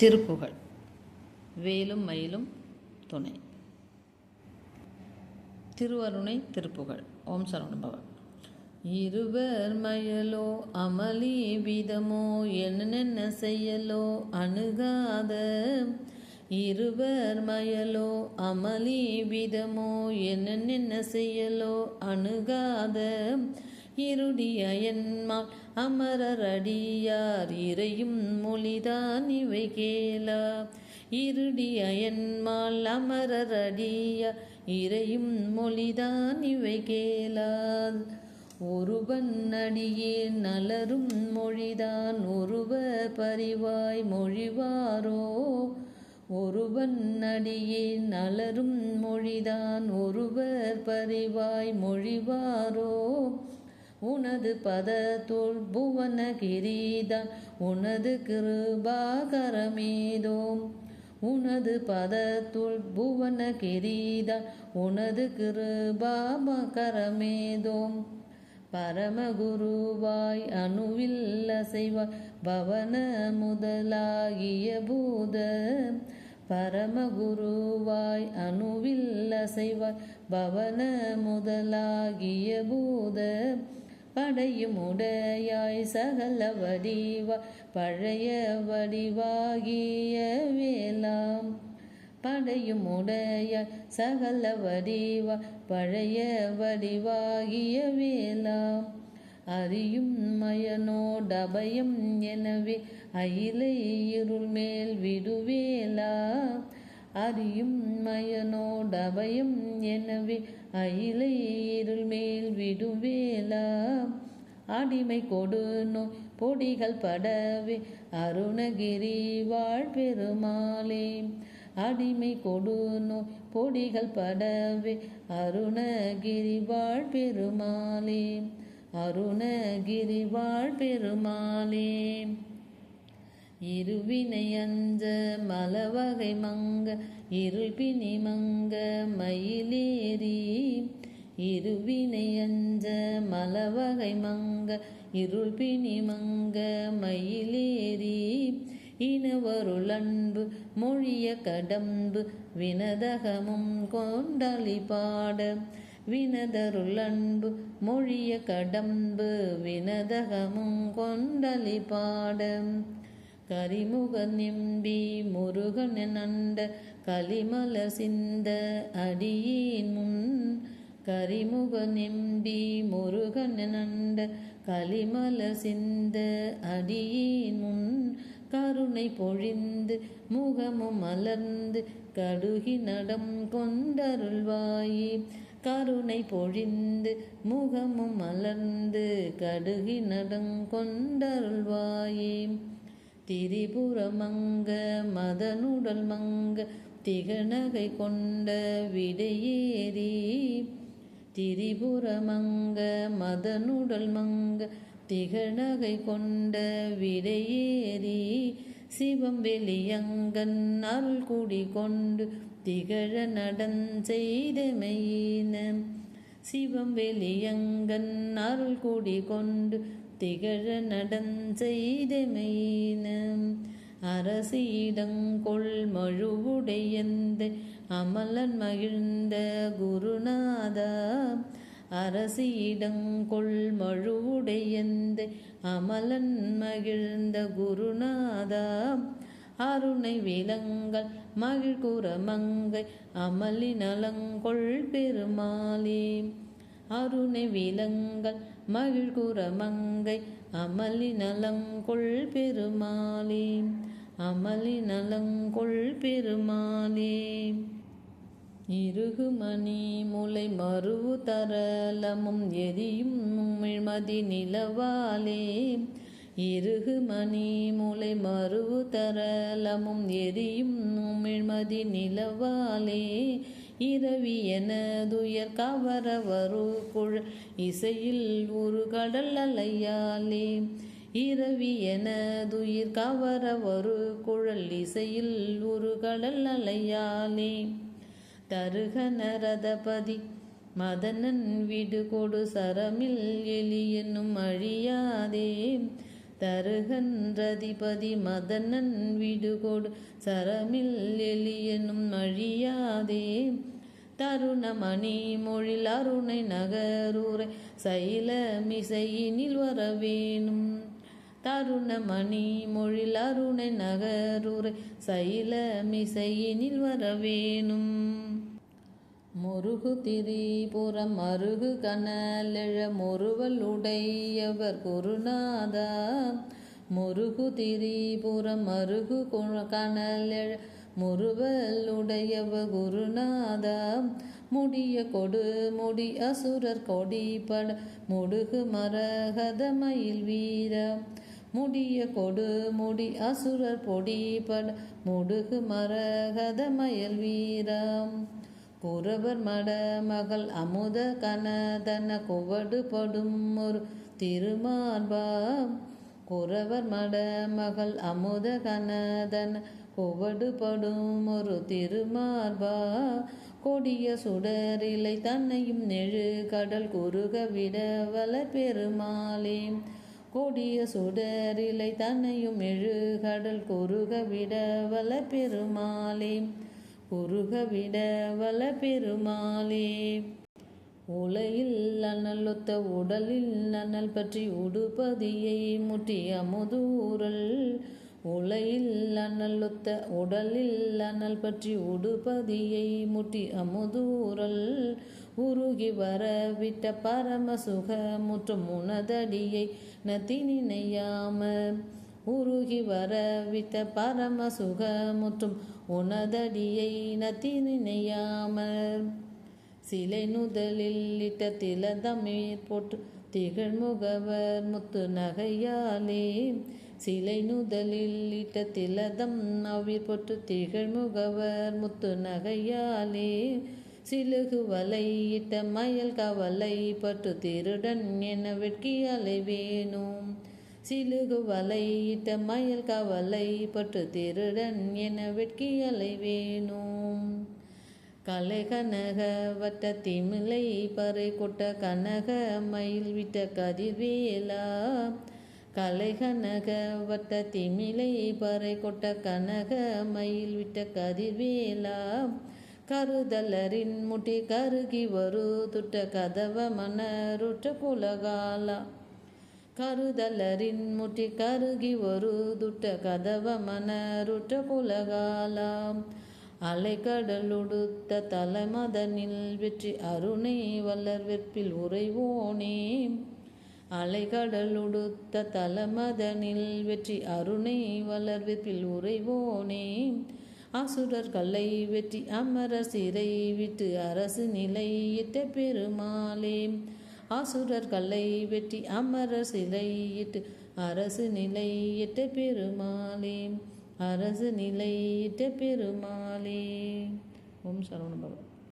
திருப்புகழ் வேலும் மயிலும் துணை. திருவருணை திருப்புகழ் ஓம் சரவணபவன் இருவர் மயலோ அமளி விதமோ என்னென்ன செய்யலோ அணுகாத. இருவர் மயலோ அமளி விதமோ என்னென்ன செய்யலோ அணுகாத. இருடிய என்மால் அமரரடியார் இறையும் மொழிதான் இவை கேளா இருடிய என்மால் அமரரடியார் இறையும் மொழிதான் இவை கேளால். ஒருவன் அடியே நலரும் மொழிதான் ஒருவ பரிவாய் மொழிவாரோ? ஒருவன் அடியே நலரும் மொழிதான் ஒருவர் பரிவாய் மொழிவாரோ? உனது பதத்துள் புவனகிரிதான் உனது கிருபாகரமேதோம் உனது பதத்துள் புவனகிரிதான் உனது கிருபாபகரமேதோம் பரமகுருவாய் அணுவில் அசைவாய் பவன முதலாகிய பூத. பரமகுருவாய் அணுவில் அசைவாய் பவன முதலாகிய பூத. படையும் உடையாய் சகல வடிவா பழைய வடிவாகிய வேளாம். படையும் உடையாய் சகல வடிவா பழைய வடிவாகிய வேளாம். அறியும் மயனோடபயம் எனவே அயிலை இருள் மேல் விடுவேலா அறியும் மயனோடபயம் எனவே அயிலை இருள் மேல் விடுவேலா அடிமை கொடு நோய் பொடிகள் படவே அருணகிரி வாழ்பெருமாளே அடிமை கொடு நோய் பொடிகள் படவே அருணகிரி வாழ்பெருமாளே அருணகிரி வாழ்பெருமாளே இருவினை அஞ்ச மலவகை மங்க இருள் பிணி மங்க மயிலேறி. இருவினை அஞ்ச மலவகை மங்க இருள் பிணி மங்க மயிலேறி. இனவருள் அன்பு மொழிய கடம்பு வினதகமும் கொண்டளி பாட. வினதருள் அன்பு மொழிய கடம்பு வினதகமும் கொண்டளி பாட. கரிமுக நிம்பி முருகன் நண்ட கலிமலர் சிந்த அடியின் முன் கரிமுக நிம்பி முருகன் நண்ட கலிமலர் சிந்த அடியின் முன் கருணை பொழிந்து முகமும் மலர்ந்து கடுகி நடம் கொண்டருள்வாயே. கருணை பொழிந்து முகமும் மலர்ந்து கடுகி நடம் கொண்டருள்வாயே. திரிபுரமங்க மதனுடல் மங்க திகநகை கொண்ட விடையேறி. திரிபுரமங்க மதனுடல் மங்க திகநகை கொண்ட விடையேறி. சிவம் வெளியங்கன் அருள் குடி கொண்டு திகழ நடன் செய்தமையின. சிவம் வெளியங்கன் அருள் குடி கொண்டு திகழ நடன் அரசியிடங்கொள் மழுவுடையந்த அமலன் மகிழ்ந்த குருநாதா. அரசியிடங்கொள் மழுவுடையந்த அமலன் மகிழ்ந்த குருநாதா. அருணை விலங்கள் மகிழ்குற மங்கை அமளி நலங்கொள் பெருமாளே அருணை விலங்கள் மகிழ்குற மங்கை அமளி நலங்கொள் பெருமாளே அமளி நலங்கொள் பெருமாளே இருகுமணி முளை மருவு தரலமும் எரியும் உமிழ்மதி நிலவாலே இருகுமணி முளை மருவு தரலமும் எரியும் உமிழ்மதி நிலவாலே இரவி எனதுயர் கவர வரு குழல் இசையில் ஒரு கடல் அலையாலே. இரவி எனதுயிர் கவர வரு குழல் இசையில் ஒரு கடல் அலையாலே. தருக நரதபதி மதனன் விடு கொடு சரமில் எலி என்னும் அழியாதே. தருகன்றதிபதி மதனன் விடுகோடு சரமில் எலியனும் அழியாதே தருணமணி மொழில் அருணை நகரூரை சைலமிசையினில் வரவேணும் தருணமணி மொழில் அருணை நகரூரை சைலமிசையினில் வரவேணும் முருகு திரிபுரம் அருகு கனலெழ முருவல் உடையவர் குருநாதா. முருகு திரிபுரம் அருகு கனலெழ முருவல் உடையவ குருநாதா. முடிய கொடு முடி அசுரர் கொடிபட முடுகு மரகத மயில் வீரா. முடிய கொடு முடி அசுரர் பொடிபட முடுகு மரகத மயில் வீரம். குறவர் மடமகள் அமுத கனதன குவடு படும் ஒரு திருமார்பாம். குறவர் மடமகள் அமுத கனதன குவடு படும் ஒரு திருமார்பா கொடிய சுடரிலை தன்னையும் நெழு கடல் குறுக விடவல பெருமாளே கொடிய சுடரிலை தன்னையும் எழு கடல் குறுக விடவல பெருமாளே உருகவிட வல பெருமாளே. உலையில் அனலொத்த உடலில் அனல் பற்றி உடுபதியை முட்டி அமுதூரல் உலையில் அனலொத்த உடலில் அனல் பற்றி உடுபதியை முட்டி அமுதூரல் உருகி வரவிட்ட பரம சுக முற்றும் உனதடியை நத்தி நினையாம உருகி வரவித்த பரம சுகமுற்றும் உனதடியை நத்தி சிலை நுதலில் இட்ட திலதமீர் போட்டு திகழ்முகவர் முத்து நகையாலே. சிலை நுதலில் இட்ட திலதம் அவிர் போட்டு திகழ்முகவர் முத்து நகையாலே. சிலுகு வலை இட்ட மயல் கவலை பட்டு திருடன் என வெட்கி அலைவேனும். சிலுகு வலை இட்ட மயல் கவலை பட்டு திருடன் என வெட்கி அலைவேணும். கலை கனக வட்ட திமிலை பறை கொட்ட கனக மயில் விட்ட கதிர்வேலா. கலை கனக வட்ட திமிலை பறை கொட்ட கனக மயில் விட்ட கதிர்வேலா. கருதலரின் முட்டி கருகி வரு துட்ட கதவ மணருற்ற குலகாலா. கருதலரின் முட்டி கருகி ஒரு துட்ட கதவ மணருற்ற குலகாலாம். அலைக்கடலுடுத்த தலைமதனில் வெற்றி அருணை வல்லர் வெற்பில் உறைவோனே. அலைக்கடலுடுத்த தலமதனில் வெற்றி அருணை வளர் வெற்பில் உறைவோனே. அசுரர் கல்லை வெற்றி அமரர் சிறை விட்டு அரசு நிலையிட்ட பெருமாளே. அசுரர் கல்லை வெற்றி அமரர் சிலையிட்டு அரசு நிலையிட்ட பெருமாளே அரசு நிலையிட்ட பெருமாளே. ஓம் சரவண பகவான்.